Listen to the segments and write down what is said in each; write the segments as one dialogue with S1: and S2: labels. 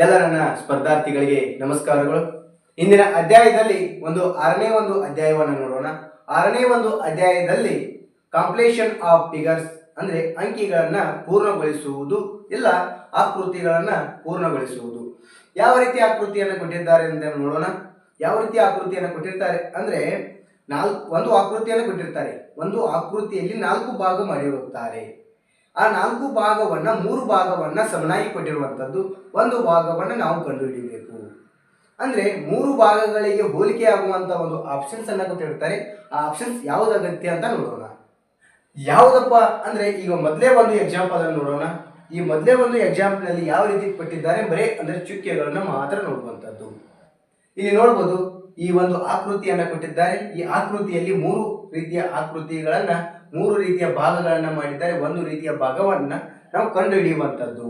S1: ಎಲ್ಲ ನನ್ನ ಸ್ಪರ್ಧಾರ್ಥಿಗಳಿಗೆ ನಮಸ್ಕಾರಗಳು. ಇಂದಿನ ಅಧ್ಯಾಯದಲ್ಲಿ ಒಂದು ಆರನೇ ಒಂದು ಅಧ್ಯಾಯವನ್ನು ನೋಡೋಣ. ಆರನೇ ಒಂದು ಅಧ್ಯಾಯದಲ್ಲಿ ಕಾಂಪ್ಲೇಷನ್ ಆಫ್ ಫಿಗರ್ಸ್ ಅಂದ್ರೆ ಅಂಕಿಗಳನ್ನ ಪೂರ್ಣಗೊಳಿಸುವುದು ಇಲ್ಲ, ಆಕೃತಿಗಳನ್ನ ಪೂರ್ಣಗೊಳಿಸುವುದು. ಯಾವ ರೀತಿ ಆಕೃತಿಯನ್ನು ಕೊಟ್ಟಿದ್ದಾರೆ ಅಂತ ನೋಡೋಣ. ಯಾವ ರೀತಿ ಆಕೃತಿಯನ್ನು ಕೊಟ್ಟಿರ್ತಾರೆ ಅಂದ್ರೆ ನಾಲ್ಕು ಒಂದು ಆಕೃತಿಯನ್ನು ಕೊಟ್ಟಿರ್ತಾರೆ. ಒಂದು ಆಕೃತಿಯಲ್ಲಿ ನಾಲ್ಕು ಭಾಗ ಮಾಡಿರುತ್ತಾರೆ ಆ ನಾಲ್ಕು ಭಾಗವನ್ನ ಮೂರು ಭಾಗವನ್ನ ಸಮನಾಗಿ ಕೊಟ್ಟಿರುವಂಥದ್ದು ಒಂದು ಭಾಗವನ್ನು ನಾವು ಕಂಡುಹಿಡಿಯಬೇಕು ಅಂದ್ರೆ ಮೂರು ಭಾಗಗಳಿಗೆ ಹೋಲಿಕೆ ಆಗುವಂತ ಒಂದು ಆಪ್ಷನ್ಸ್ ಅನ್ನ ಕೊಟ್ಟಿರ್ತಾರೆ. ಆ ಆಪ್ಷನ್ಸ್ ಯಾವುದಾಗತ್ಯ ಅಂತ ನೋಡೋಣ. ಯಾವುದಪ್ಪ ಅಂದ್ರೆ ಈಗ ಮೊದಲೇ ಒಂದು ಎಕ್ಸಾಂಪಲ್ ಅನ್ನು ನೋಡೋಣ. ಈ ಮೊದಲೇ ಒಂದು ಎಕ್ಸಾಂಪಲ್ನಲ್ಲಿ ಯಾವ ರೀತಿ ಕೊಟ್ಟಿದ್ದಾರೆ ಬರೇ ಅಂದ್ರೆ ಚುಕ್ಕೆಗಳನ್ನು ಮಾತ್ರ ನೋಡುವಂಥದ್ದು. ಇಲ್ಲಿ ನೋಡ್ಬೋದು ಈ ಒಂದು ಆಕೃತಿಯನ್ನ ಕೊಟ್ಟಿದ್ದಾರೆ. ಈ ಆಕೃತಿಯಲ್ಲಿ ಮೂರು ರೀತಿಯ ಆಕೃತಿಗಳನ್ನ ಮೂರು ರೀತಿಯ ಭಾಗಗಳನ್ನು ಮಾಡಿದ್ದಾರೆ. ಒಂದು ರೀತಿಯ ಭಾಗವನ್ನು ನಾವು ಕಂಡು ಹಿಡಿಯುವಂಥದ್ದು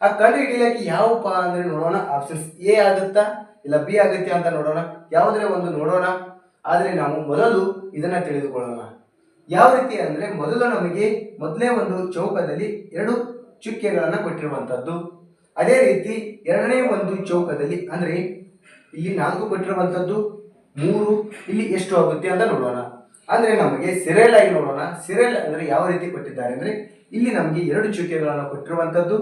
S1: ಆ ಕಂಡು ಹಿಡಿಯಲಿಕ್ಕೆ ಯಾವಪ್ಪ ಅಂದ್ರೆ ನೋಡೋಣ. ಆಪ್ಷನ್ಸ್ ಎ ಆಗುತ್ತಾ? ಇಲ್ಲ ಬಿ ಆಗುತ್ತೆ ಅಂತ ನೋಡೋಣ. ಯಾವುದೇ ಒಂದು ನೋಡೋಣ. ಆದರೆ ನಾವು ಮೊದಲು ಇದನ್ನ ತಿಳಿದುಕೊಳ್ಳೋಣ. ಯಾವ ರೀತಿ ಅಂದ್ರೆ ಮೊದಲು ನಮಗೆ ಮೊದಲೇ ಒಂದು ಚೌಕದಲ್ಲಿ ಎರಡು ಚುಕ್ಕೆಗಳನ್ನು ಕೊಟ್ಟಿರುವಂತದ್ದು ಅದೇ ರೀತಿ ಎರಡನೇ ಒಂದು ಚೌಕದಲ್ಲಿ ಅಂದ್ರೆ ಇಲ್ಲಿ ನಾಲ್ಕು ಕೊಟ್ಟಿರುವಂತದ್ದು ಮೂರು, ಇಲ್ಲಿ ಎಷ್ಟು ಆಗುತ್ತೆ ಅಂತ ನೋಡೋಣ. ಅಂದ್ರೆ ನಮಗೆ ಸಿರೆಲ್ ಆಗಿ ನೋಡೋಣ. ಸಿರೆಲ್ ಅಂದ್ರೆ ಯಾವ ರೀತಿ ಕೊಟ್ಟಿದ್ದಾರೆ ಅಂದ್ರೆ ಇಲ್ಲಿ ನಮಗೆ ಎರಡು ಚುಕ್ಕೆಗಳನ್ನು ಕೊಟ್ಟಿರುವಂತದ್ದು,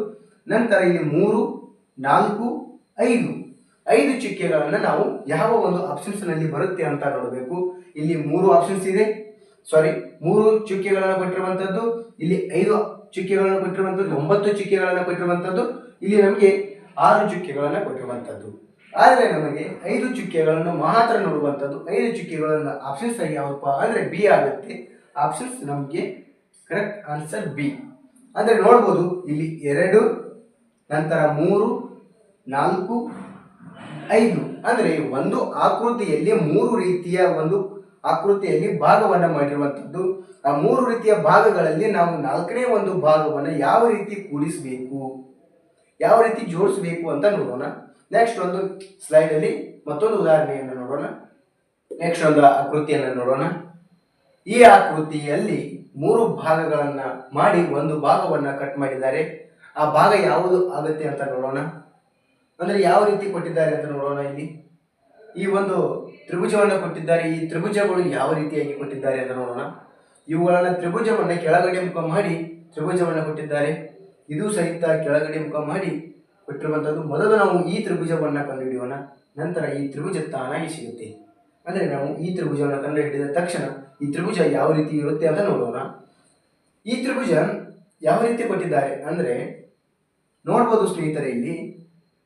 S1: ನಂತರ ಇಲ್ಲಿ ಮೂರು, ನಾಲ್ಕು, ಐದು. ಐದು ಚುಕ್ಕೆಗಳನ್ನ ನಾವು ಯಾವ ಒಂದು ಆಪ್ಷನ್ಸ್ನಲ್ಲಿ ಬರುತ್ತೆ ಅಂತ ನೋಡಬೇಕು. ಇಲ್ಲಿ ಮೂರು ಆಪ್ಷನ್ಸ್ ಇದೆ. ಸಾರಿ ಮೂರು ಚುಕ್ಕೆಗಳನ್ನು ಕೊಟ್ಟಿರುವಂತದ್ದು, ಇಲ್ಲಿ ಐದು ಚುಕ್ಕೆಗಳನ್ನು ಕೊಟ್ಟಿರುವಂತದ್ದು, ಒಂಬತ್ತು ಚುಕ್ಕೆಗಳನ್ನು ಕೊಟ್ಟಿರುವಂತದ್ದು, ಇಲ್ಲಿ ನಮಗೆ ಆರು ಚುಕ್ಕೆಗಳನ್ನು ಕೊಟ್ಟಿರುವಂತದ್ದು. ಆದರೆ ನಮಗೆ ಐದು ಚುಕ್ಕೆಗಳನ್ನು ಮಾತ್ರ ನೋಡುವಂಥದ್ದು. ಐದು ಚುಕ್ಕೆಗಳನ್ನು ಆಪ್ಷನ್ಸ್ ಆಗಿ ಯಾವಪ್ಪ ಅಂದರೆ ಬಿ ಆಗುತ್ತೆ. ಆಪ್ಷನ್ಸ್ ನಮಗೆ ಕರೆಕ್ಟ್ ಆನ್ಸರ್ ಬಿ ಅಂದರೆ ನೋಡ್ಬೋದು, ಇಲ್ಲಿ ಎರಡು, ನಂತರ ಮೂರು, ನಾಲ್ಕು, ಐದು. ಅಂದರೆ ಒಂದು ಆಕೃತಿಯಲ್ಲಿ ಮೂರು ರೀತಿಯ ಒಂದು ಆಕೃತಿಯಲ್ಲಿ ಭಾಗವನ್ನು ಮಾಡಿರುವಂಥದ್ದು. ಆ ಮೂರು ರೀತಿಯ ಭಾಗಗಳಲ್ಲಿ ನಾವು ನಾಲ್ಕನೇ ಒಂದು ಭಾಗವನ್ನು ಯಾವ ರೀತಿ ಕೂಡಿಸಬೇಕು, ಯಾವ ರೀತಿ ಜೋಡಿಸಬೇಕು ಅಂತ ನೋಡೋಣ. ನೆಕ್ಸ್ಟ್ ಒಂದು ಸ್ಲೈಡ್ ಅಲ್ಲಿ ಮತ್ತೊಂದು ಉದಾಹರಣೆಯನ್ನು ನೋಡೋಣ. ನೆಕ್ಸ್ಟ್ ಒಂದು ಆಕೃತಿಯನ್ನು ನೋಡೋಣ. ಈ ಆಕೃತಿಯಲ್ಲಿ ಮೂರು ಭಾಗಗಳನ್ನ ಮಾಡಿ ಒಂದು ಭಾಗವನ್ನ ಕಟ್ ಮಾಡಿದ್ದಾರೆ. ಆ ಭಾಗ ಯಾವುದು ಆಗುತ್ತೆ ಅಂತ ನೋಡೋಣ. ಅಂದ್ರೆ ಯಾವ ರೀತಿ ಕೊಟ್ಟಿದ್ದಾರೆ ಅಂತ ನೋಡೋಣ ಇಲ್ಲಿ. ಈ ಒಂದು ತ್ರಿಭುಜವನ್ನು ಕೊಟ್ಟಿದ್ದಾರೆ. ಈ ತ್ರಿಭುಜಗಳು ಯಾವ ರೀತಿಯಾಗಿ ಕೊಟ್ಟಿದ್ದಾರೆ ಅಂತ ನೋಡೋಣ. ಇವುಗಳನ್ನು ತ್ರಿಭುಜವನ್ನ ಕೆಳಗಡೆ ಮುಖ ಮಾಡಿ ತ್ರಿಭುಜವನ್ನು ಕೊಟ್ಟಿದ್ದಾರೆ. ಇದು ಸಹಿತ ಕೆಳಗಡೆ ಮುಖ ಮಾಡಿ ಕೊಟ್ಟಿರುವಂಥದ್ದು ಮೊದಲು ನಾವು ಈ ತ್ರಿಭುಜವನ್ನು ಕಂಡುಹಿಡಿಯೋಣ, ನಂತರ ಈ ತ್ರಿಭುಜ ತಾನಾಗಿ ಸಿಗುತ್ತೆ. ಅಂದರೆ ನಾವು ಈ ತ್ರಿಭುಜವನ್ನು ಕಂಡುಹಿಡಿದ ತಕ್ಷಣ ಈ ತ್ರಿಭುಜ ಯಾವ ರೀತಿ ಇರುತ್ತೆ ಅಂತ ನೋಡೋಣ. ಈ ತ್ರಿಭುಜ ಯಾವ ರೀತಿ ಕೊಟ್ಟಿದ್ದಾರೆ ಅಂದರೆ ನೋಡ್ಬೋದು ಸ್ನೇಹಿತರೆ ಇಲ್ಲಿ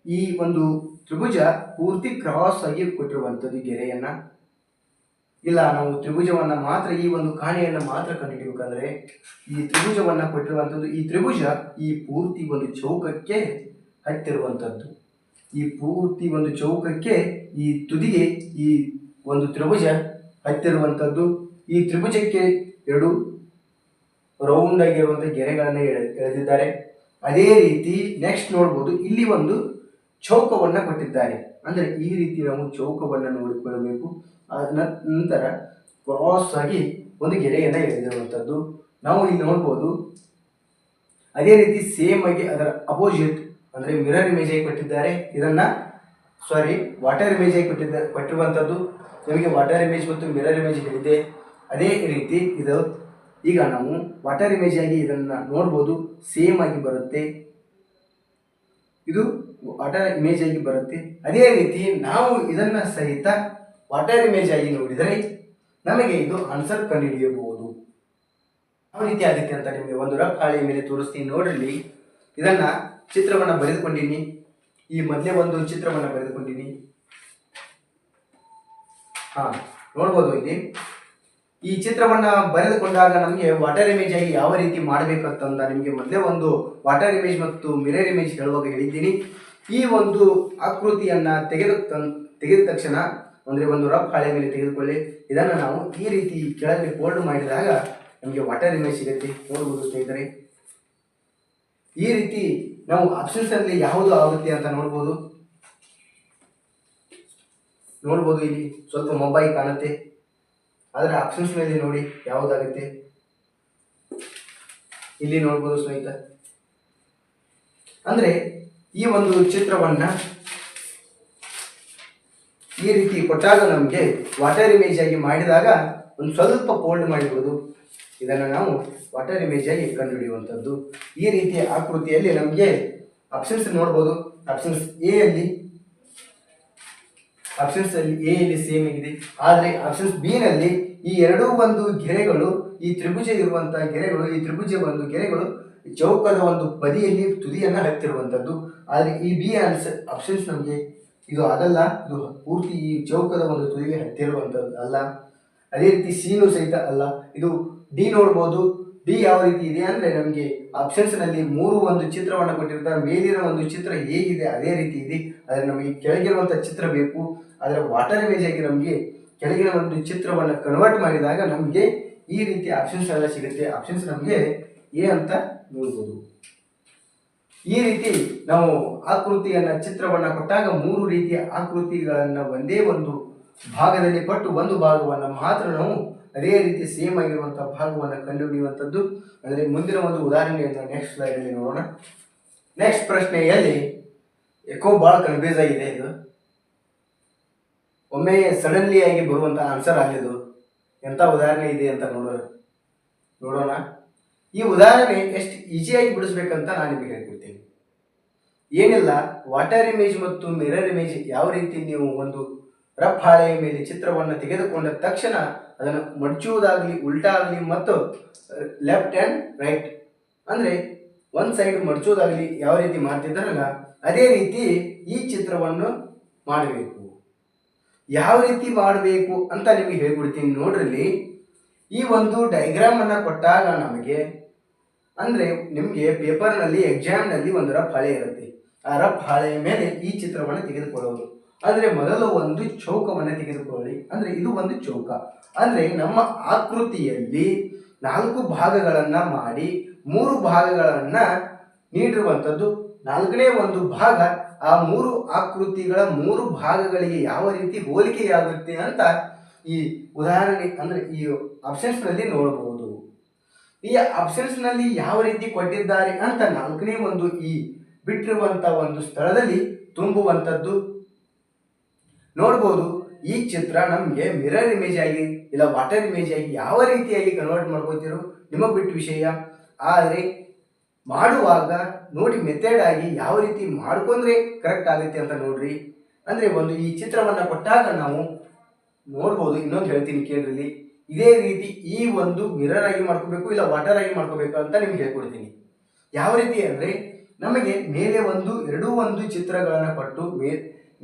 S1: ಈ ಒಂದು ತ್ರಿಭುಜ ಪೂರ್ತಿ ಕ್ರಾಸ್ ಆಗಿ ಕೊಟ್ಟಿರುವಂಥದ್ದು ಗೆರೆಯನ್ನು. ಇಲ್ಲ, ನಾವು ತ್ರಿಭುಜವನ್ನು ಮಾತ್ರ ಈ ಒಂದು ಕಾಣೆಯನ್ನು ಮಾತ್ರ ಕಂಡುಹಿಡಿಯಬೇಕಂದ್ರೆ ಈ ತ್ರಿಭುಜವನ್ನು ಕೊಟ್ಟಿರುವಂಥದ್ದು ಈ ತ್ರಿಭುಜ ಈ ಪೂರ್ತಿ ಒಂದು ಚೌಕಕ್ಕೆ ಹತ್ತಿರುವಂಥದ್ದು ಈ ಪೂರ್ತಿ ಒಂದು ಚೌಕಕ್ಕೆ ಈ ತುದಿಗೆ ಈ ಒಂದು ತ್ರಿಭುಜ ಹತ್ತಿರುವಂಥದ್ದು ಈ ತ್ರಿಭುಜಕ್ಕೆ ಎರಡು ರೌಂಡ್ ಆಗಿರುವಂಥ ಗೆರೆಗಳನ್ನು ಎಳೆ, ಎಳೆದಿದ್ದಾರೆ. ಅದೇ ರೀತಿ ನೆಕ್ಸ್ಟ್ ನೋಡ್ಬೋದು, ಇಲ್ಲಿ ಒಂದು ಚೌಕವನ್ನು ಕೊಟ್ಟಿದ್ದಾರೆ. ಅಂದರೆ ಈ ರೀತಿ ನಾವು ಚೌಕವನ್ನು ನೋಡಿಕೊಳ್ಳಬೇಕು. ನಂತರ ಕ್ರಾಸ್ ಆಗಿ ಒಂದು ಗೆರೆಯನ್ನು ಎಳೆದಿರುವಂಥದ್ದು ನಾವು ಇಲ್ಲಿ ನೋಡ್ಬೋದು, ಅದೇ ರೀತಿ ಸೇಮ್ ಆಗಿ ಅದರ ಅಪೋಸಿಟ್ ಅಂದರೆ ಮಿರರ್ ಇಮೇಜ್ ಆಗಿ ಕೊಟ್ಟಿದ್ದಾರೆ? ಇದನ್ನ ಸಾರಿ ವಾಟರ್ ಇಮೇಜ್ ಆಗಿ ಕೊಟ್ಟಿದ್ದಾರೆ ಕೊಟ್ಟಿರುವಂಥದ್ದು ನಮಗೆ ವಾಟರ್ ಇಮೇಜ್ ಮತ್ತು ಮಿರರ್ ಇಮೇಜ್ ಹೇಳಿದೆ. ಅದೇ ರೀತಿ ಇದು, ಈಗ ನಾವು ವಾಟರ್ ಇಮೇಜ್ ಆಗಿ ಇದನ್ನ ನೋಡ್ಬೋದು ಸೇಮ್ ಆಗಿ ಬರುತ್ತೆ. ಇದು ವಾಟರ್ ಇಮೇಜ್ ಆಗಿ ಬರುತ್ತೆ. ಅದೇ ರೀತಿ ನಾವು ಇದನ್ನ ಸಹಿತ ವಾಟರ್ ಇಮೇಜ್ ಆಗಿ ನೋಡಿದರೆ ನಮಗೆ ಇದು ಆನ್ಸರ್ ಕಂಡುಹಿಡಿಯಬಹುದು. ಯಾವ ರೀತಿ ಆಗುತ್ತೆ ಅಂತ ನಿಮಗೆ ಒಂದು ರಫ್ ಹಾಳೆ ಮೇಲೆ ತೋರಿಸ್ತೀನಿ ನೋಡಿರಲಿ ಇದನ್ನ ಚಿತ್ರವನ್ನ ಬರೆದುಕೊಂಡಿನಿ. ಈ ಮೊದಲೇ ಒಂದು ಚಿತ್ರವನ್ನು ಬರೆದುಕೊಂಡಿನಿ. ಹಾ, ನೋಡ್ಬೋದು ಇಲ್ಲಿ. ಈ ಚಿತ್ರವನ್ನ ಬರೆದುಕೊಂಡಾಗ ನಮಗೆ ವಾಟರ್ ಇಮೇಜ್ ಆಗಿ ಯಾವ ರೀತಿ ಮಾಡಬೇಕಂತಂದ ನಿಮಗೆ ಮೊದಲೇ ಒಂದು ವಾಟರ್ ಇಮೇಜ್ ಮತ್ತು ಮಿರರ್ ಇಮೇಜ್ ಹೇಳುವಾಗ ಹೇಳಿದ್ದೀನಿ. ಈ ಒಂದು ಆಕೃತಿಯನ್ನ ತೆಗೆದು ತೆಗೆದ ತಕ್ಷಣ ಅಂದರೆ ಒಂದು ರಫ್ ಹಾಳೆ ಮೇಲೆ ತೆಗೆದುಕೊಳ್ಳಿ. ಇದನ್ನು ನಾವು ಈ ರೀತಿ ಕೆಳಗೆ ಫೋಲ್ಡ್ ಮಾಡಿದಾಗ ನಮಗೆ ವಾಟರ್ ಇಮೇಜ್ ಸಿಗುತ್ತೆ. ನೋಡಬಹುದು ಸ್ನೇಹಿತರೆ. ಈ ರೀತಿ ನಾವು ಆಪ್ಷನ್ಸ್ ಅಲ್ಲಿ ಯಾವುದು ಆಗುತ್ತೆ ಅಂತ ನೋಡ್ಬೋದು. ನೋಡ್ಬೋದು ಇಲ್ಲಿ ಸ್ವಲ್ಪ ಮೊಬೈಲ್ ಕಾಣುತ್ತೆ. ಆದರೆ ಆಪ್ಷನ್ಸ್ ಮೇಲೆ ನೋಡಿ ಯಾವುದಾಗುತ್ತೆ. ಇಲ್ಲಿ ನೋಡ್ಬೋದು ಸ್ನೇಹಿತ. ಅಂದ್ರೆ ಈ ಒಂದು ಚಿತ್ರವನ್ನ ಈ ರೀತಿ ಕೊಟ್ಟಾಗ ನಮಗೆ ವಾಟರ್ ಇಮೇಜ್ ಆಗಿ ಮಾಡಿದಾಗ ಒಂದು ಸ್ವಲ್ಪ ಫೋಲ್ಡ್ ಮಾಡಿಬಿಡೋದು. ಇದನ್ನು ನಾವು ವಾಟರ್ ಇಮೇಜ್ ಆಗಿ ಕಂಡುಹಿಡಿಯುವಂಥದ್ದು. ಈ ರೀತಿಯ ಆಕೃತಿಯಲ್ಲಿ ನಮಗೆ ಆಪ್ಷನ್ಸ್ ನೋಡ್ಬೋದು. ಆಪ್ಷನ್ಸ್ ಎ ಅಲ್ಲಿ ಆಪ್ಷನ್ಸ್ ಅಲ್ಲಿ ಎ ಅಲ್ಲಿ ಸೇಮ್ ಆಗಿದೆ. ಆದರೆ ಆಪ್ಷನ್ಸ್ ಬಿ ನಲ್ಲಿ ಈ ಎರಡೂ ಒಂದು ಗೆರೆಗಳು, ಈ ತ್ರಿಭುಜ ಇರುವಂತಹ ಗೆರೆಗಳು, ಈ ತ್ರಿಭುಜ ಒಂದು ಗೆರೆಗಳು ಚೌಕದ ಒಂದು ಬದಿಯಲ್ಲಿ ತುದಿಯನ್ನು ಹತ್ತಿರುವಂಥದ್ದು. ಆದರೆ ಈ ಬಿ ಆನ್ಸರ್ ಆಪ್ಷನ್ಸ್ ನಮಗೆ ಇದು ಅದಲ್ಲ ಇದು ಪೂರ್ತಿ ಈ ಚೌಕದ ಒಂದು ತುದಿಗೆ ಹತ್ತಿರುವಂಥದ್ದು ಅಲ್ಲ. ಅದೇ ರೀತಿ ಸೀನು ಸಹಿತ ಅಲ್ಲ. ಇದು ಡಿ ನೋಡ್ಬೋದು. ಡಿ ಯಾವ ರೀತಿ ಇದೆ ಅಂದರೆ ನಮಗೆ ಆಪ್ಷನ್ಸ್ನಲ್ಲಿ ಮೂರು ಒಂದು ಚಿತ್ರವನ್ನು ಕೊಟ್ಟಿರ್ತಾರೆ. ಮೇಲಿನ ಒಂದು ಚಿತ್ರ ಹೇಗಿದೆ ಅದೇ ರೀತಿ ಇದೆ. ಆದರೆ ನಮಗೆ ಕೆಳಗಿರುವಂಥ ಚಿತ್ರ ಬೇಕು. ಅದರ ವಾಟರ್ ಇಮೇಜ್ ಆಗಿ ನಮಗೆ ಕೆಳಗಿನ ಒಂದು ಚಿತ್ರವನ್ನು ಕನ್ವರ್ಟ್ ಮಾಡಿದಾಗ ನಮಗೆ ಈ ರೀತಿ ಆಪ್ಷನ್ಸ್ ಎಲ್ಲ ಸಿಗುತ್ತೆ. ಆಪ್ಷನ್ಸ್ ನಮಗೆ ಎ ಅಂತ ನೋಡ್ಬೋದು. ಈ ರೀತಿ ನಾವು ಆಕೃತಿಯನ್ನ ಚಿತ್ರವನ್ನು ಕೊಟ್ಟಾಗ ಮೂರು ರೀತಿಯ ಆಕೃತಿಗಳನ್ನು ಒಂದೇ ಒಂದು ಭಾಗದಲ್ಲಿ ಕೊಟ್ಟು ಒಂದು ಭಾಗವನ್ನು ಮಾತ್ರ ನಾವು ಅದೇ ರೀತಿ ಸೇಮ್ ಆಗಿರುವಂತಹ ಭಾಗವನ್ನು ಕಂಡುಹಿಡಿಯುವಂಥದ್ದು. ಅಂದರೆ ಮುಂದಿನ ಒಂದು ಉದಾಹರಣೆಯನ್ನು ನೆಕ್ಸ್ಟ್ ಸ್ಲೈಡಲ್ಲಿ ನೋಡೋಣ. ನೆಕ್ಸ್ಟ್ ಪ್ರಶ್ನೆಯಲ್ಲಿ ಎಕೋ ಭಾಳ ಕನ್ಫ್ಯೂಸ್ ಆಗಿದೆ ಇದು. ಒಮ್ಮೆ ಸಡನ್ಲಿ ಆಗಿ ಬರುವಂತ ಆನ್ಸರ್ ಆಗಿದ್ದು ಎಂಥ ಉದಾಹರಣೆ ಇದೆ ಅಂತ ನೋಡೋಣ. ನೋಡೋಣ. ಈ ಉದಾಹರಣೆ ಎಷ್ಟು ಈಸಿಯಾಗಿ ಬಿಡಿಸ್ಬೇಕಂತ ನಾನು ನಿಮಗೆ ಹೇಳ್ಕೊಡ್ತೀನಿ. ಏನಿಲ್ಲ ವಾಟರ್ ಇಮೇಜ್ ಮತ್ತು ಮಿರರ್ ಇಮೇಜ್ ಯಾವ ರೀತಿ ನೀವು ಒಂದು ರಫ್ ಹಾಳೆಯ ಮೇಲೆ ಚಿತ್ರವನ್ನು ತೆಗೆದುಕೊಂಡ ತಕ್ಷಣ ಅದನ್ನು ಮಡಚುವುದಾಗಲಿ ಉಲ್ಟಾ ಆಗಲಿ ಮತ್ತು ಲೆಫ್ಟ್ ಆ್ಯಂಡ್ ರೈಟ್ ಅಂದರೆ ಒಂದು ಸೈಡ್ ಮಡಚುವುದಾಗಲಿ ಯಾವ ರೀತಿ ಮಾಡ್ತಿದ್ದಾರಲ್ಲ, ಅದೇ ರೀತಿ ಈ ಚಿತ್ರವನ್ನು ಮಾಡಬೇಕು. ಯಾವ ರೀತಿ ಮಾಡಬೇಕು ಅಂತ ನಿಮಗೆ ಹೇಳ್ಬಿಡ್ತೀನಿ ನೋಡ್ರಲ್ಲಿ. ಈ ಒಂದು ಡೈಗ್ರಾಮ್ ಅನ್ನ ಕೊಟ್ಟಾಗ ನಮಗೆ ಅಂದ್ರೆ ನಿಮಗೆ ಪೇಪರ್ನಲ್ಲಿ ಎಕ್ಸಾಮ್ನಲ್ಲಿ ಒಂದು ರಫ್ ಹಾಳೆ ಇರುತ್ತೆ. ಆ ರಫ್ ಹಾಳೆಯ ಮೇಲೆ ಈ ಚಿತ್ರವನ್ನು ತೆಗೆದುಕೊಳ್ಳೋದು. ಅಂದ್ರೆ ಮೊದಲು ಒಂದು ಚೌಕವನ್ನು ತೆಗೆದುಕೊಳ್ಳಿ. ಅಂದರೆ ಇದು ಒಂದು ಚೌಕ. ಅಂದರೆ ನಮ್ಮ ಆಕೃತಿಯಲ್ಲಿ ನಾಲ್ಕು ಭಾಗಗಳನ್ನು ಮಾಡಿ ಮೂರು ಭಾಗಗಳನ್ನು ನೀಡಿರುವಂಥದ್ದು. ನಾಲ್ಕನೇ ಒಂದು ಭಾಗ ಆ ಮೂರು ಆಕೃತಿಗಳ ಮೂರು ಭಾಗಗಳಿಗೆ ಯಾವ ರೀತಿ ಹೋಲಿಕೆಯಾಗುತ್ತೆ ಅಂತ ಈ ಉದಾಹರಣೆ, ಅಂದರೆ ಈ ಆಪ್ಷನ್ಸ್ನಲ್ಲಿ ನೋಡಬಹುದು. ಈ ಆಪ್ಷನ್ಸ್ನಲ್ಲಿ ಯಾವ ರೀತಿ ಕೊಟ್ಟಿದ್ದಾರೆ ಅಂತ ನಾಲ್ಕನೇ ಒಂದು ಈ ಬಿಟ್ಟಿರುವಂಥ ಒಂದು ಸ್ಥಳದಲ್ಲಿ ತುಂಬುವಂಥದ್ದು. ನೋಡ್ಬೋದು, ಈ ಚಿತ್ರ ನಮಗೆ ಮಿರರ್ ಇಮೇಜ್ ಆಗಿ ಇಲ್ಲ ವಾಟರ್ ಇಮೇಜ್ ಆಗಿ ಯಾವ ರೀತಿಯಾಗಿ ಕನ್ವರ್ಟ್ ಮಾಡ್ಕೋತಿರೋ ನಿಮಗೆ ಬಿಟ್ಟು ವಿಷಯ. ಆದರೆ ಮಾಡುವಾಗ ನೋಡಿ ಮೆಥಡ್ ಆಗಿ ಯಾವ ರೀತಿ ಮಾಡ್ಕೊಂಡ್ರೆ ಕರೆಕ್ಟ್ ಆಗುತ್ತೆ ಅಂತ ನೋಡ್ರಿ. ಅಂದ್ರೆ ಒಂದು ಈ ಚಿತ್ರವನ್ನ ಕೊಟ್ಟಾಗ ನಾವು ನೋಡ್ಬೋದು, ಇನ್ನೊಂದು ಹೇಳ್ತೀನಿ ಕೇಳ್ರಲ್ಲಿ ಇದೇ ರೀತಿ ಈ ಒಂದು ಮಿರರ್ ಆಗಿ ಮಾಡ್ಕೋಬೇಕು ಇಲ್ಲ ವಾಟರ್ ಆಗಿ ಮಾಡ್ಕೋಬೇಕು ಅಂತ ನಿಮ್ಗೆ ಹೇಳ್ಕೊಡ್ತೀನಿ. ಯಾವ ರೀತಿ ಅಂದ್ರೆ ನಮಗೆ ಮೇಲೆ ಒಂದು, ಎರಡೂ ಒಂದು ಚಿತ್ರಗಳನ್ನು ಕೊಟ್ಟು ಮೇ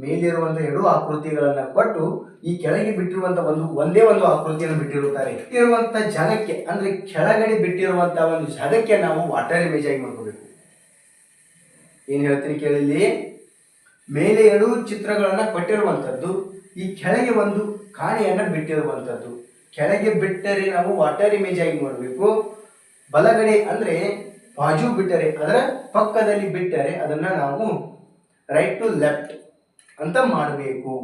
S1: ಮೇಲಿರುವಂತಹ ಎರಡು ಆಕೃತಿಗಳನ್ನ ಕೊಟ್ಟು ಈ ಕೆಳಗೆ ಬಿಟ್ಟಿರುವಂತಹ ಒಂದು, ಒಂದೇ ಒಂದು ಆಕೃತಿಯನ್ನು ಬಿಟ್ಟಿರುತ್ತಾರೆ. ಇರುವಂತ ಜಾಗಕ್ಕೆ, ಅಂದ್ರೆ ಕೆಳಗಡೆ ಬಿಟ್ಟಿರುವಂತ ಒಂದು ಜಾಗಕ್ಕೆ ನಾವು ವಾಟರ್ ಇಮೇಜ್ ಆಗಿ ಮಾಡ್ಕೋಬೇಕು. ಏನ್ ಹೇಳ್ತೀನಿ ಕೇಳಿಲ್ಲಿ? ಮೇಲೆ ಎರಡು ಚಿತ್ರಗಳನ್ನ ಕೊಟ್ಟಿರುವಂತದ್ದು ಈ ಕೆಳಗೆ ಒಂದು ಕಾಣೆಯನ್ನ ಬಿಟ್ಟಿರುವಂತದ್ದು ಕೆಳಗೆ ಬಿಟ್ಟರೆ ನಾವು ವಾಟರ್ ಇಮೇಜ್ ಆಗಿ ಮಾಡಬೇಕು. ಬಲಗಡೆ ಅಂದ್ರೆ ಬಾಜು ಬಿಟ್ಟರೆ, ಅದರ ಪಕ್ಕದಲ್ಲಿ ಬಿಟ್ಟರೆ ಅದನ್ನ ನಾವು ರೈಟ್ ಟು ಲೆಫ್ಟ್ ಅಂತ ಮಾಡಬೇಕು.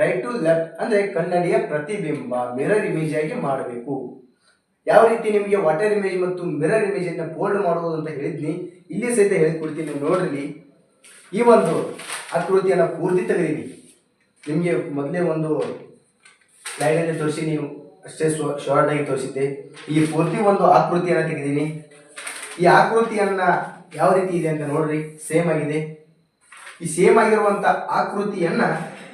S1: ರೈಟ್ ಟು ಲೆಫ್ಟ್ ಅಂದ್ರೆ ಕನ್ನಡಿಯ ಪ್ರತಿಬಿಂಬ ಮಿರರ್ ಇಮೇಜ್ ಆಗಿ ಮಾಡಬೇಕು. ಯಾವ ರೀತಿ ನಿಮಗೆ ವಾಟರ್ ಇಮೇಜ್ ಮತ್ತು ಮಿರರ್ ಇಮೇಜ್ ಅನ್ನ ಫೋಲ್ಡ್ ಮಾಡುವುದು ಅಂತ ಹೇಳಿದ್ನಿ, ಇಲ್ಲಿ ಸಹಿತ ಹೇಳ್ಕೊಡ್ತೀನಿ ನೋಡ್ರಿ. ಈ ಒಂದು ಆಕೃತಿಯನ್ನು ಪೂರ್ತಿ ತೆಗೆದೀನಿ ನಿಮಗೆ ಮೊದಲೇ ಒಂದು ಸ್ಲೈಡಲ್ಲಿ ತೋರಿಸಿ, ನೀವು ಅಷ್ಟೇ ಶಾರ್ಟ್ ಆಗಿ ತೋರಿಸಿದ್ದೆ. ಈ ಪೂರ್ತಿ ಒಂದು ಆಕೃತಿಯನ್ನು ತೆಗೆದೀನಿ. ಈ ಆಕೃತಿಯನ್ನ ಯಾವ ರೀತಿ ಇದೆ ಅಂತ ನೋಡ್ರಿ. ಸೇಮ್ ಆಗಿದೆ. ಈ ಸೇಮ್ ಆಗಿರುವಂಥ ಆಕೃತಿಯನ್ನ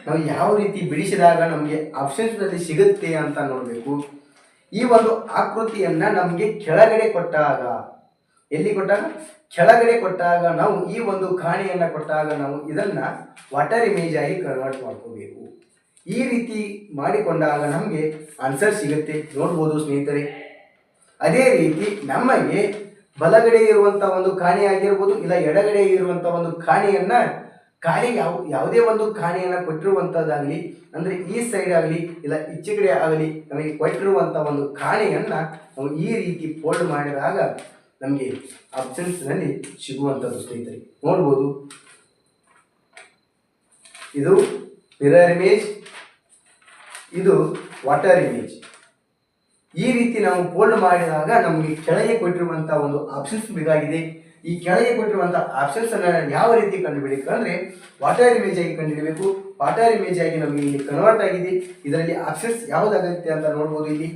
S1: ನಾವು ಯಾವ ರೀತಿ ಬಿಡಿಸಿದಾಗ ನಮಗೆ ಆಪ್ಷನ್ಸ್ನಲ್ಲಿ ಸಿಗುತ್ತೆ ಅಂತ ನೋಡಬೇಕು. ಈ ಒಂದು ಆಕೃತಿಯನ್ನ ನಮಗೆ ಕೆಳಗಡೆ ಕೊಟ್ಟಾಗ, ಎಲ್ಲಿ ಕೊಟ್ಟಾಗ? ಕೆಳಗಡೆ ಕೊಟ್ಟಾಗ ನಾವು ಈ ಒಂದು ಕಾಣೆಯನ್ನ ಕೊಟ್ಟಾಗ ನಾವು ಇದನ್ನ ವಾಟರ್ ಇಮೇಜ್ ಆಗಿ ಕನ್ವರ್ಟ್ ಮಾಡ್ಕೋಬೇಕು. ಈ ರೀತಿ ಮಾಡಿಕೊಂಡಾಗ ನಮಗೆ ಆನ್ಸರ್ ಸಿಗುತ್ತೆ. ನೋಡ್ಬೋದು ಸ್ನೇಹಿತರೆ. ಅದೇ ರೀತಿ ನಮಗೆ ಬಲಗಡೆ ಇರುವಂಥ ಒಂದು ಕಾಣೆ ಆಗಿರ್ಬೋದು, ಇಲ್ಲ ಎಡಗಡೆ ಇರುವಂಥ ಒಂದು ಕಾಣೆಯನ್ನ ಕಾಣೆ ಯಾವ, ಯಾವುದೇ ಒಂದು ಕಾಣೆಯನ್ನು ಕೊಟ್ಟಿರುವಂಥದ್ದಾಗಲಿ ಅಂದರೆ ಈ ಸೈಡ್ ಆಗಲಿ, ಇಲ್ಲ ಈಚೆ ಕಡೆ ಆಗಲಿ, ನಮಗೆ ಕೊಟ್ಟಿರುವಂಥ ಒಂದು ಕಾಣೆಯನ್ನು ನಾವು ಈ ರೀತಿ ಫೋಲ್ಡ್ ಮಾಡಿದಾಗ ನಮಗೆ ಆಪ್ಷನ್ಸ್ನಲ್ಲಿ ಸಿಗುವಂಥದ್ದು ಸ್ನೇಹಿತರೆ. ನೋಡ್ಬೋದು. ಇದು ಮಿರರ್ ಇಮೇಜ್ ಇದು ವಾಟರ್ ಇಮೇಜ್ ಈ ರೀತಿ ನಾವು ಫೋಲ್ಡ್ ಮಾಡಿದಾಗ ನಮಗೆ ಕೆಳಗೆ ಕೊಟ್ಟಿರುವಂಥ ಒಂದು ಆಪ್ಷನ್ಸ್ ಬೇಕಾಗಿದೆ. ಈ ಕೆಳಗೆ ಕೊಟ್ಟಿರುವಂತಹ ಆಪ್ಷನ್ಸ್ ಅನ್ನ ಯಾವ ರೀತಿ ಕಂಡುಹಿಡಿಬೇಕು ಅಂದ್ರೆ ವಾಟರ್ ಇಮೇಜ್ ಆಗಿ ಕಂಡುಹಿಡಬೇಕು. ವಾಟರ್ ಇಮೇಜ್ ಆಗಿ ನಮಗೆ ಇಲ್ಲಿ ಕನ್ವರ್ಟ್ ಆಗಿದೆ. ಇದರಲ್ಲಿ ಆಪ್ಷನ್ಸ್ ಯಾವುದಾಗುತ್ತೆ ಅಂತ ನೋಡ್ಬೋದು ಇಲ್ಲಿ.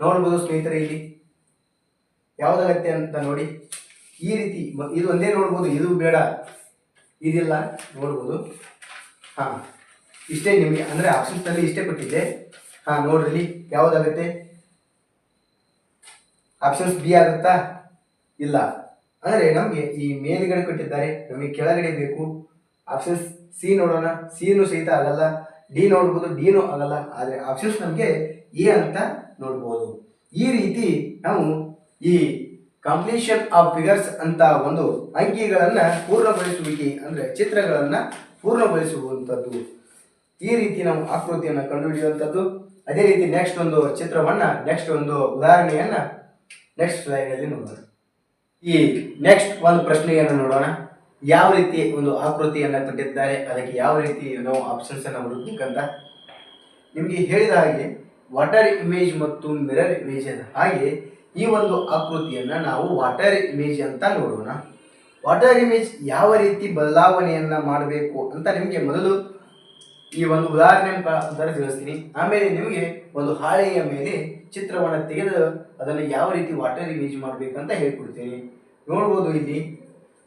S1: ನೋಡ್ಬೋದು ಸ್ನೇಹಿತರೆ ಇಲ್ಲಿ. ಯಾವುದಾಗತ್ತೆ ಅಂತ ನೋಡಿ. ಈ ರೀತಿ ಇದು ಒಂದೇ ನೋಡ್ಬೋದು, ಇದು ಬೇಡ. ಇದಿಲ್ಲ, ನೋಡ್ಬೋದು. ಹಾ, ಇಷ್ಟೇ ನಿಮಗೆ, ಅಂದರೆ ಆಪ್ಷನ್ಸ್ನಲ್ಲಿ ಇಷ್ಟೇ ಕೊಟ್ಟಿದ್ದೆ. ಹಾ, ನೋಡ್ರಿ ಯಾವುದಾಗುತ್ತೆ? ಆಪ್ಷನ್ಸ್ ಬಿ ಆಗುತ್ತಾ? ಇಲ್ಲ. ಅಂದರೆ ನಮಗೆ ಈ ಮೇಲುಗಡೆ ಕೊಟ್ಟಿದ್ದಾರೆ, ನಮಗೆ ಕೆಳಗಡೆ ಬೇಕು. ಆಪ್ಷನ್ಸ್ ಸಿ ನೋಡೋಣ. ಸಿನೂ ಸಹಿತ ಆಗಲ್ಲ ಡಿ ನೋಡ್ಬೋದು ಡಿನೂ ಆಗಲ್ಲ ಆದರೆ ಆಪ್ಷನ್ಸ್ ನಮಗೆ ಎ ಅಂತ ನೋಡ್ಬೋದು. ಈ ರೀತಿ ನಾವು ಈ ಕಂಪ್ಲೀಷನ್ ಆಫ್ ಫಿಗರ್ಸ್ ಅಂತ ಒಂದು ಅಂಕಿಗಳನ್ನು ಪೂರ್ಣಗೊಳಿಸುವಿಕೆ ಅಂದರೆ ಚಿತ್ರಗಳನ್ನು ಪೂರ್ಣಗೊಳಿಸುವಂಥದ್ದು. ಈ ರೀತಿ ನಾವು ಆಕೃತಿಯನ್ನು ಕಂಡುಹಿಡಿಯುವಂಥದ್ದು. ಅದೇ ರೀತಿ ನೆಕ್ಸ್ಟ್ ಒಂದು ಚಿತ್ರವನ್ನು ನೆಕ್ಸ್ಟ್ ಒಂದು ಉದಾಹರಣೆಯನ್ನು ನೆಕ್ಸ್ಟ್ ಸ್ಲೈಡಲ್ಲಿ ನೋಡೋಣ. ಈ ನೆಕ್ಸ್ಟ್ ಒಂದು ಪ್ರಶ್ನೆಯನ್ನು ನೋಡೋಣ. ಯಾವ ರೀತಿ ಒಂದು ಆಕೃತಿಯನ್ನು ಕೊಟ್ಟಿದ್ದಾರೆ, ಅದಕ್ಕೆ ಯಾವ ರೀತಿ ನಾವು ಆಪ್ಷನ್ಸ್ ಅನ್ನು ಹುಡುಕ್ಬೇಕಂತ. ನಿಮಗೆ ಹೇಳಿದ ಹಾಗೆ ವಾಟರ್ ಇಮೇಜ್ ಮತ್ತು ಮಿರರ್ ಇಮೇಜ್ ಹಾಗೆ ಈ ಒಂದು ಆಕೃತಿಯನ್ನು ನಾವು ವಾಟರ್ ಇಮೇಜ್ ಅಂತ ನೋಡೋಣ. ವಾಟರ್ ಇಮೇಜ್ ಯಾವ ರೀತಿ ಬದಲಾವಣೆಯನ್ನ ಮಾಡಬೇಕು ಅಂತ ನಿಮಗೆ ಮೊದಲು ಈ ಒಂದು ಉದಾಹರಣೆ ಮುಖಾಂತರ ತಿಳಿಸ್ತೀನಿ. ಆಮೇಲೆ ನಿಮಗೆ ಒಂದು ಹಾಳೆಯ ಮೇಲೆ ಚಿತ್ರವನ್ನು ತೆಗೆದು ಅದನ್ನು ಯಾವ ರೀತಿ ವಾಟರ್ ಇಮೇಜ್ ಮಾಡಬೇಕಂತ ಹೇಳ್ಕೊಡ್ತೀನಿ. ನೋಡ್ಬೋದು ಇಲ್ಲಿ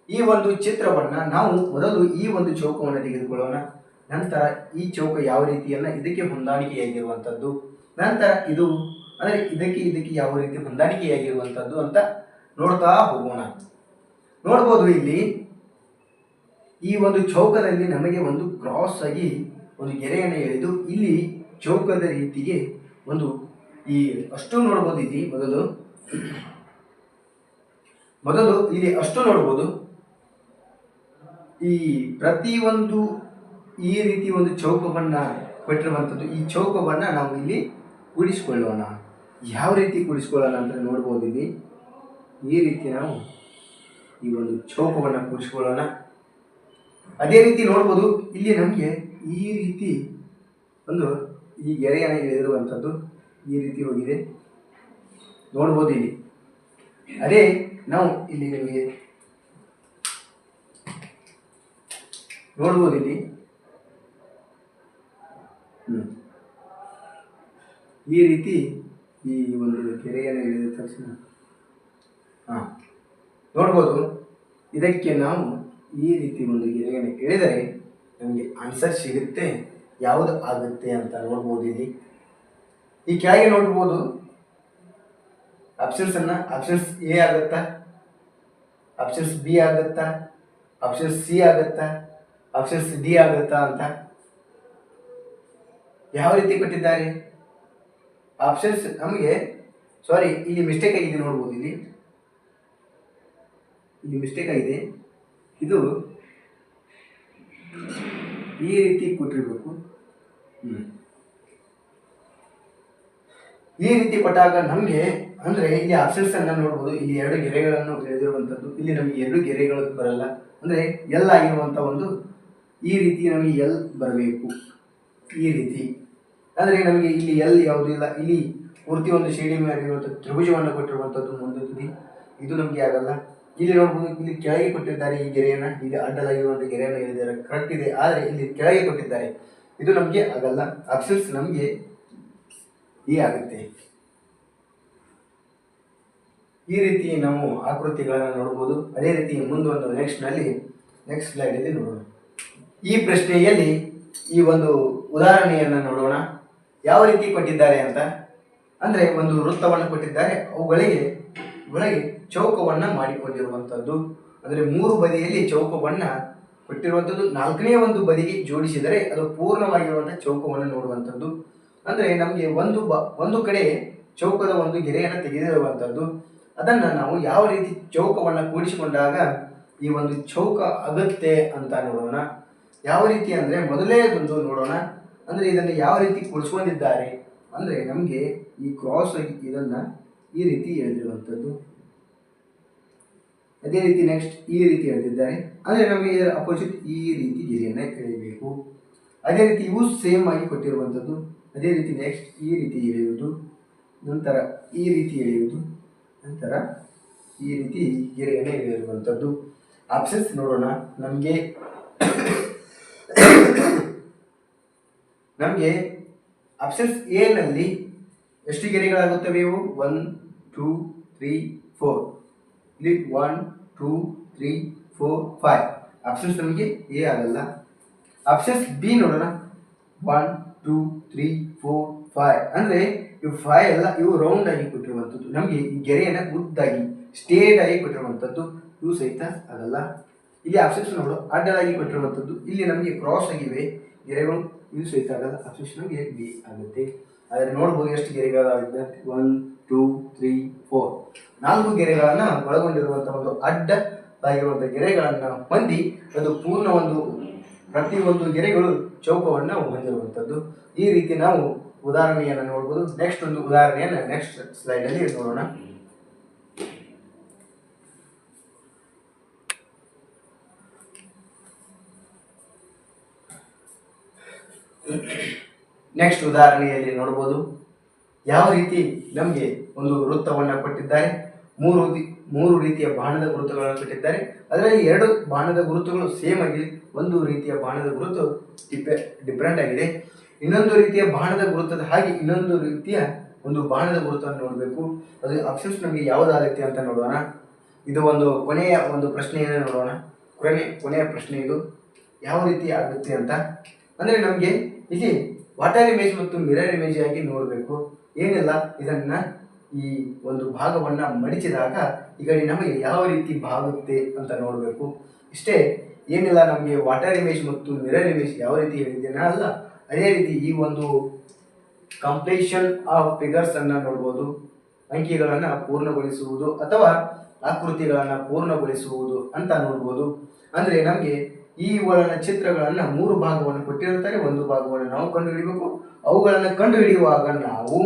S1: ಈ ಒಂದು ಚಿತ್ರವನ್ನ ನಾವು ಮೊದಲು ಈ ಒಂದು ಚೌಕವನ್ನು ತೆಗೆದುಕೊಳ್ಳೋಣ. ನಂತರ ಈ ಚೌಕ ಯಾವ ರೀತಿಯನ್ನ ಇದಕ್ಕೆ ಹೊಂದಾಣಿಕೆಯಾಗಿರುವಂಥದ್ದು ನಂತರ ಇದು, ಅಂದರೆ ಇದಕ್ಕೆ ಇದಕ್ಕೆ ಯಾವ ರೀತಿ ಹೊಂದಾಣಿಕೆಯಾಗಿರುವಂಥದ್ದು ಅಂತ ನೋಡ್ತಾ ಹೋಗೋಣ. ನೋಡ್ಬೋದು ಇಲ್ಲಿ ಈ ಒಂದು ಚೌಕದಲ್ಲಿ ನಮಗೆ ಒಂದು ಕ್ರಾಸ್ ಆಗಿ ಒಂದು ಗೆರೆಯನ್ನು ಎಳೆದು ಇಲ್ಲಿ ಚೌಕದ ರೀತಿಗೆ ಒಂದು ಈ ಅಷ್ಟು ನೋಡ್ಬೋದು ಇಲ್ಲಿ ಮೊದಲು. ಮೊದಲು ಇಲ್ಲಿ ಅಷ್ಟು ನೋಡ್ಬೋದು. ಈ ಪ್ರತಿಯೊಂದು ಈ ರೀತಿ ಒಂದು ಚೌಕವನ್ನು ಕೊಟ್ಟಿರುವಂಥದ್ದು ಈ ಚೌಕವನ್ನು ನಾವು ಇಲ್ಲಿ ಕೂಡಿಸಿಕೊಳ್ಳೋಣ. ಯಾವ ರೀತಿ ಕೂಡಿಸ್ಕೊಳ್ಳೋಣ ಅಂತ ನೋಡ್ಬೋದು ಇಲ್ಲಿ ಈ ರೀತಿ ನಾವು ಈ ಒಂದು ಚೌಕವನ್ನು ಕೂಡಿಸ್ಕೊಳ್ಳೋಣ. ಅದೇ ರೀತಿ ನೋಡ್ಬೋದು. ಇಲ್ಲಿ ನಮಗೆ ಈ ರೀತಿ ಒಂದು ಈ ಗೆರೆಯನ್ನು ಎಳೆದಿರುವಂಥದ್ದು ಈ ರೀತಿ ಹೋಗಿದೆ. ನೋಡ್ಬೋದು ಇಲ್ಲಿ. ಅದೇ ನಾವು ಇಲ್ಲಿ ನಿಮಗೆ ನೋಡ್ಬೋದು ಇಲ್ಲಿ. ಈ ರೀತಿ ಈ ಒಂದು ಕೆರೆಯನ್ನು ಎಳೆದ ತಕ್ಷಣ ಹಾಂ. ನೋಡ್ಬೋದು. ಇದಕ್ಕೆ ನಾವು ಈ ರೀತಿ ಒಂದು ಗೆರೆಯನ್ನು ಎಳೆದರೆ ನಮಗೆ ಆನ್ಸರ್ ಸಿಗುತ್ತೆ, ಯಾವುದು ಆಗುತ್ತೆ ಅಂತ ನೋಡ್ಬೋದು ಇಲ್ಲಿ. ಈ ಕೆಳಗೆ ನೋಡ್ಬೋದು. ಆಪ್ಷನ್ಸನ್ನು ಆಪ್ಷನ್ಸ್ ಎ ಆಗುತ್ತಾ? ಆಪ್ಷನ್ಸ್ ಬಿ ಆಗುತ್ತಾ? ಆಪ್ಷನ್ಸ್ ಸಿ ಆಗುತ್ತಾ? ಆಪ್ಷನ್ಸ್ ಡಿ ಆಗುತ್ತಾ ಅಂತ. ಯಾವ ರೀತಿ ಕೊಟ್ಟಿದ್ದಾರೆ? ಆಪ್ಷನ್ಸ್ ನಮಗೆ ಸಾರಿ ಇಲ್ಲಿ ಮಿಸ್ಟೇಕ್ ಆಗಿದೆ ನೋಡ್ಬೋದು ಇಲ್ಲಿ. ಇಲ್ಲಿ ಮಿಸ್ಟೇಕ್ ಆಗಿದೆ. ಇದು ಈ ರೀತಿ ಕೊಟ್ಟಿರಬೇಕು. ಈ ರೀತಿ ಕೊಟ್ಟಾಗ ನಮಗೆ, ಅಂದ್ರೆ ಇಲ್ಲಿ ಆಪ್ಷನ್ಸ್ ಅನ್ನ ನೋಡ್ಬೋದು, ಇಲ್ಲಿ ಎರಡು ಗೆರೆಗಳನ್ನು ಎಳೆದಿರುವಂತದ್ದು ಇಲ್ಲಿ ನಮಗೆ ಎರಡು ಗೆರೆಗಳು ಬರಲ್ಲ. ಅಂದ್ರೆ ಎಲ್ ಆಗಿರುವಂತ ಒಂದು ಈ ರೀತಿ ನಮಗೆ ಎಲ್ ಬರಬೇಕು. ಈ ರೀತಿ. ಅಂದ್ರೆ ನಮಗೆ ಇಲ್ಲಿ ಎಲ್ ಯಾವುದೂ ಇಲ್ಲ. ಇಲ್ಲಿ ಪೂರ್ತಿ ಒಂದು ಶೇಡಿ ಆಗಿರುವಂಥ ತ್ರಿಭುಜವನ್ನು ಕೊಟ್ಟಿರುವಂಥದ್ದು ಮುಂದೆ ಇದು ನಮಗೆ ಆಗಲ್ಲ. ಇಲ್ಲಿ ನೋಡಬಹುದು ಇಲ್ಲಿ ಕೆಳಗೆ ಕೊಟ್ಟಿದ್ದಾರೆ ಈ ಗೆರೆಯನ್ನ. ಇಲ್ಲಿ ಅಡ್ಡಲಾಗಿರುವಂತಹ ಗೆರೆಯನ್ನು ಹೇಳಿದ್ದಾರೆ. ಕರೆಕ್ಟ್ ಇದೆ. ಆದರೆ ಇಲ್ಲಿ ಕೆಳಗೆ ಕೊಟ್ಟಿದ್ದಾರೆ. ಇದು ನಮಗೆ ಆಗಲ್ಲ. ಆಪ್ಷನ್ಸ್ ನಮಗೆ ಈ ಆಗುತ್ತೆ. ಈ ರೀತಿ ನಾವು ಆಕೃತಿಗಳನ್ನು ನೋಡಬಹುದು ಅದೇ ರೀತಿ ಮುಂದೊಂದು ನೆಕ್ಸ್ಟ್ನಲ್ಲಿ ನೆಕ್ಸ್ಟ್ ಸ್ಲೈಡ್ ಅಲ್ಲಿ ನೋಡೋಣ. ಈ ಪ್ರಶ್ನೆಯಲ್ಲಿ ಈ ಒಂದು ಉದಾಹರಣೆಯನ್ನು ನೋಡೋಣ. ಯಾವ ರೀತಿ ಕೊಟ್ಟಿದ್ದಾರೆ ಅಂತ? ಅಂದ್ರೆ ಒಂದು ವೃತ್ತವನ್ನು ಕೊಟ್ಟಿದ್ದಾರೆ. ಅವುಗಳಿಗೆ ಒಳಗೆ ಚೌಕವನ್ನು ಮಾಡಿಕೊಂಡಿರುವಂಥದ್ದು ಅಂದರೆ ಮೂರು ಬದಿಯಲ್ಲಿ ಚೌಕವನ್ನು ಕೊಟ್ಟಿರುವಂಥದ್ದು ನಾಲ್ಕನೇ ಒಂದು ಬದಿಗೆ ಜೋಡಿಸಿದರೆ ಅದು ಪೂರ್ಣವಾಗಿರುವಂಥ ಚೌಕವನ್ನು ನೋಡುವಂಥದ್ದು ಅಂದರೆ ನಮಗೆ ಒಂದು ಬ, ಒಂದು ಕಡೆ ಚೌಕದ ಒಂದು ಗೆರೆಯನ್ನು ತೆಗೆದಿರುವಂಥದ್ದು ಅದನ್ನು ನಾವು ಯಾವ ರೀತಿ ಚೌಕವನ್ನು ಕೂಡಿಸಿಕೊಂಡಾಗ ಈ ಒಂದು ಚೌಕ ಅಗತ್ಯ ಅಂತ ನೋಡೋಣ. ಯಾವ ರೀತಿ ಅಂದರೆ ಮೊದಲನೇದೊಂದು ನೋಡೋಣ. ಅಂದರೆ ಇದನ್ನು ಯಾವ ರೀತಿ ಕೂಡಿಸ್ಕೊಂಡಿದ್ದಾರೆ. ಅಂದರೆ ನಮಗೆ ಈ ಕ್ರಾಸ್ ಇದನ್ನು ಈ ರೀತಿ ಎಳೆದಿರುವಂಥದ್ದು ಅದೇ ರೀತಿ ನೆಕ್ಸ್ಟ್ ಈ ರೀತಿ ಹೇಳ್ತಿದ್ದಾರೆ. ಅಂದರೆ ನಮಗೆ ಇದರ ಅಪೋಸಿಟ್ ಈ ರೀತಿ ಗೆರೆಯನ್ನು ಎಳೆಯಬೇಕು. ಅದೇ ರೀತಿ ಇವು ಸೇಮ್ ಆಗಿ ಕೊಟ್ಟಿರುವಂಥದ್ದು. ಅದೇ ರೀತಿ ನೆಕ್ಸ್ಟ್ ಈ ರೀತಿ ಎಳೆಯುವುದು. ನಂತರ ಈ ರೀತಿ ಎಳೆಯುವುದು. ನಂತರ ಈ ರೀತಿ ಗೆರೆಯನ್ನೇ ಎಳೆಯುವಂಥದ್ದು. ಆಪ್ಷನ್ಸ್ ನೋಡೋಣ. ನಮಗೆ ನಮಗೆ ಆಪ್ಷನ್ಸ್ ಎ ನಲ್ಲಿ ಎಷ್ಟು ಗೆರೆಗಳಾಗುತ್ತವೆ ಇವು? ಒನ್ ಟೂ ತ್ರೀ ಫೋರ್ ಇಲ್ಲಿ one two three four five options ನಮಗೆ ಎ ಆಗಲ್ಲ. ಆಪ್ಷನ್ಸ್ ಬಿ ನೋಡೋಣ. One two three four five ಅಂದರೆ ಇವು ಫೈವ್ ಎಲ್ಲ ಇವು ರೌಂಡ್ ಆಗಿ ಕೊಟ್ಟಿರುವಂಥದ್ದು. ನಮಗೆ ಈ ಗೆರೆಯನ್ನು ಉದ್ದಾಗಿ ಸ್ಟೇಟ್ ಆಗಿ ಕೊಟ್ಟಿರುವಂಥದ್ದು. ಇವು ಸಹಿತ ಆಗಲ್ಲ. ಇಲ್ಲಿ ಆಪ್ಷನ್ಸ್ ನೋಡು. ಅಡ್ಡಲಾಗಿ ಕೊಟ್ಟಿರುವಂಥದ್ದು. ಇಲ್ಲಿ ನಮಗೆ ಕ್ರಾಸ್ ಆಗಿವೆ. ಗೆರೆಗಳು ಇದು ಸಹಿತ ಆಗಲ್ಲ. ಆಪ್ಷನ್ಸ್ ನಮಗೆ ಬಿ ಆಗುತ್ತೆ. ಆದರೆ ನೋಡ್ಬೋದು ಎಷ್ಟು ಗೆರೆಗಳಾಗಿದೆ ಒನ್ ಟೂ ತ್ರೀ ಫೋರ್ ನಾಲ್ಕು ಗೆರೆಗಳನ್ನು ಒಳಗೊಂಡಿರುವಂಥ ಒಂದು ಅಡ್ಡಲಾಗಿರುವಂಥ ಗೆರೆಗಳನ್ನು ಹೊಂದಿ ಅದು ಪೂರ್ಣ ಒಂದು ಪ್ರತಿ ಒಂದು ಗೆರೆಗಳು ಚೌಕವನ್ನು ಹೊಂದಿರುವಂಥದ್ದು ಈ ರೀತಿ ನಾವು ಉದಾಹರಣೆಯನ್ನು ನೋಡ್ಬೋದು. ನೆಕ್ಸ್ಟ್ ಒಂದು ಉದಾಹರಣೆಯನ್ನು ನೆಕ್ಸ್ಟ್ ಸ್ಲೈಡಲ್ಲಿ ನೋಡೋಣ. ನೆಕ್ಸ್ಟ್ ಉದಾಹರಣೆಯಲ್ಲಿ ನೋಡ್ಬೋದು. ಯಾವ ರೀತಿ ನಮಗೆ ಒಂದು ವೃತ್ತವನ್ನು ಕೊಟ್ಟಿದ್ದಾರೆ? ಮೂರು ಮೂರು ರೀತಿಯ ಬಾಣದ ಗುರುತುಗಳನ್ನು ಕೊಟ್ಟಿದ್ದಾರೆ. ಅದರಲ್ಲಿ ಎರಡು ಬಾಣದ ಗುರುತುಗಳು ಸೇಮ್ ಆಗಿ ಒಂದು ರೀತಿಯ ಬಾಣದ ಗುರುತು ಡಿಪೆ ಡಿಫ್ರೆಂಟ್ ಆಗಿದೆ. ಇನ್ನೊಂದು ರೀತಿಯ ಬಾಣದ ಗುರುತದ ಹಾಗೆ ಇನ್ನೊಂದು ರೀತಿಯ ಒಂದು ಬಾಣದ ಗುರುತನ್ನು ನೋಡಬೇಕು. ಅದು ಆಪ್ಷನ್ಸ್ ನಮಗೆ ಯಾವುದಾಗುತ್ತೆ ಅಂತ ನೋಡೋಣ. ಇದು ಒಂದು ಕೊನೆಯ ಒಂದು ಪ್ರಶ್ನೆಯನ್ನು ನೋಡೋಣ. ಕೊನೆ, ಕೊನೆಯ ಪ್ರಶ್ನೆ ಇದು. ಯಾವ ರೀತಿ ಆಗುತ್ತೆ ಅಂತ. ಅಂದರೆ ನಮಗೆ ಇಲ್ಲಿ ವಾಟರ್ ಇಮೇಜ್ ಮತ್ತು ಮಿರರ್ ಇಮೇಜ್ ಆಗಿ ನೋಡಬೇಕು? ಏನಿಲ್ಲ? ಇದನ್ನ ಈ ಒಂದು ಭಾಗವನ್ನ ಮಡಿಚಿದಾಗ ಈಗ ನಮಗೆ ಯಾವ ರೀತಿ ಬಾಗುತ್ತೆ ಅಂತ ನೋಡಬೇಕು. ಇಷ್ಟೇ, ಏನಿಲ್ಲ ನಮಗೆ ವಾಟರ್ ಇಮೇಜ್ ಮತ್ತು ಮಿರರ್ ಇಮೇಜ್ ಯಾವ ರೀತಿ ಹೇಳಿದ್ದೇನೆ ಅಲ್ಲ, ಅದೇ ರೀತಿ ಈ ಒಂದು ಕಂಪ್ಲೀಷನ್ ಆಫ್ ಫಿಗರ್ಸ್ ಅನ್ನು ನೋಡ್ಬೋದು. ಅಂಕಿಗಳನ್ನು ಪೂರ್ಣಗೊಳಿಸುವುದು ಅಥವಾ ಆಕೃತಿಗಳನ್ನು ಪೂರ್ಣಗೊಳಿಸುವುದು ಅಂತ ನೋಡ್ಬೋದು. ಅಂದರೆ ನಮಗೆ ಈ ಒಳನ ಚಿತ್ರಗಳನ್ನು ಮೂರು ಭಾಗವನ್ನು ಕೊಟ್ಟಿರುತ್ತಾರೆ. ಒಂದು ಭಾಗವನ್ನು ನಾವು ಕಂಡುಹಿಡಿಯಬೇಕು ಅವುಗಳನ್ನು ಕಂಡುಹಿಡಿಯುವಾಗ ನಾವು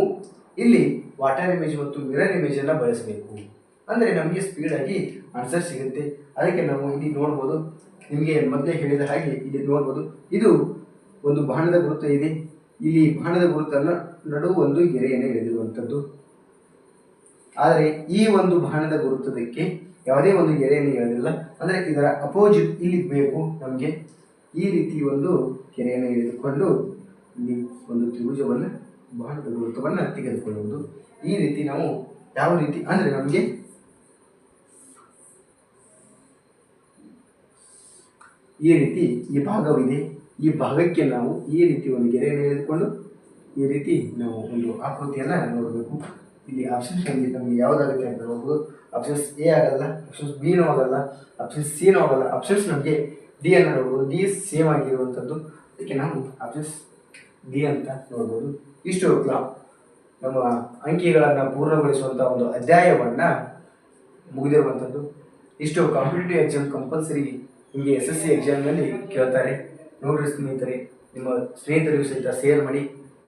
S1: ಇಲ್ಲಿ ವಾಟರ್ ಇಮೇಜ್ ಮತ್ತು ಮಿರರ್ ಇಮೇಜನ್ನು ಬಳಸಬೇಕು. ಅಂದರೆ ನಮಗೆ ಸ್ಪೀಡಾಗಿ ಆನ್ಸರ್ ಸಿಗುತ್ತೆ. ಅದಕ್ಕೆ ನಾವು ಇಲ್ಲಿ ನೋಡ್ಬೋದು. ನಿಮಗೆ ಮೊದಲೇ ಹೇಳಿದ ಹಾಗೆ ಇಲ್ಲಿ ನೋಡ್ಬೋದು. ಇದು ಒಂದು ಬಾಣದ ಗುರುತು ಇದೆ. ಇಲ್ಲಿ ಬಾಣದ ಗುರುತನ್ನು ನಡುವು ಒಂದು ಗೆರೆಯನ್ನು ಎಳೆದಿರುವಂಥದ್ದು ಆದರೆ ಈ ಒಂದು ಬಾಣದ ಗುರುತದಕ್ಕೆ ಯಾವುದೇ ಒಂದು ಗೆರೆಯನ್ನು ಎಳೆದಿಲ್ಲ ಅಂದರೆ ಇದರ ಅಪೋಸಿಟ್ ಇಲ್ಲಿ ಬೇಕು ನಮಗೆ ಈ ರೀತಿ ಒಂದು ಗೆರೆಯನ್ನು ಎಳೆದುಕೊಂಡು ಇಲ್ಲಿ ಒಂದು ತ್ರಿಭುಜವನ್ನು ಬಾಣದ ವೃತ್ತವನ್ನು ತೆಗೆದುಕೊಳ್ಳುವುದು. ಈ ರೀತಿ ನಾವು ಯಾವ ರೀತಿ ಅಂದರೆ ನಮಗೆ ಈ ರೀತಿ ಈ ಭಾಗವಿದೆ. ಈ ಭಾಗಕ್ಕೆ ನಾವು ಈ ರೀತಿ ಒಂದು ಗೆರೆಯನ್ನು ಎಳೆದುಕೊಂಡು ಈ ರೀತಿ ನಾವು ಒಂದು ಆಕೃತಿಯನ್ನು ನೋಡಬೇಕು. ಇಲ್ಲಿ ಆಪ್ಷನ್ಸ್ ನಮಗೆ ನಮಗೆ ಯಾವುದಾಗುತ್ತೆ ಅಂತ ನೋಡ್ಬೋದು. ಆಪ್ಷನ್ಸ್ ಎ ಆಗಲ್ಲ ಆಪ್ಷನ್ಸ್ ಬಿ ಆಗಲ್ಲ ಆಪ್ಷನ್ಸ್ ಸಿ ನೋಡಲ್ಲ. ಆಪ್ಷನ್ಸ್ ನಮಗೆ ಡಿ ಅನ್ನ ನೋಡ್ಬೋದು. ಡಿ ಸೇಮ್ ಆಗಿರುವಂಥದ್ದು. ಅದಕ್ಕೆ ನಾವು ಆಪ್ಷನ್ಸ್ ಡಿ ಅಂತ ನೋಡ್ಬೋದು. ಇಷ್ಟು ನಮ್ಮ ಅಂಕಿಗಳನ್ನು ಪೂರ್ಣಗೊಳಿಸುವಂಥ ಒಂದು ಅಧ್ಯಾಯವನ್ನು ಮುಗಿದಿರುವಂಥದ್ದು. ಇಷ್ಟು ಕಾಂಪಿಟೇಟಿವ್ ಎಕ್ಸಾಮ್ ಕಂಪಲ್ಸರಿ ನಿಮಗೆ ಎಸ್ ಎಸ್ ಸಿ ಎಕ್ಸಾಮ್ನಲ್ಲಿ ಕೇಳ್ತಾರೆ. ನೋಡಿರಿ ಸ್ನೇಹಿತರೆ, ನಿಮ್ಮ ಸ್ನೇಹಿತರಿಗೂ ಸಹಿತ ಶೇರ್ ಮಾಡಿ.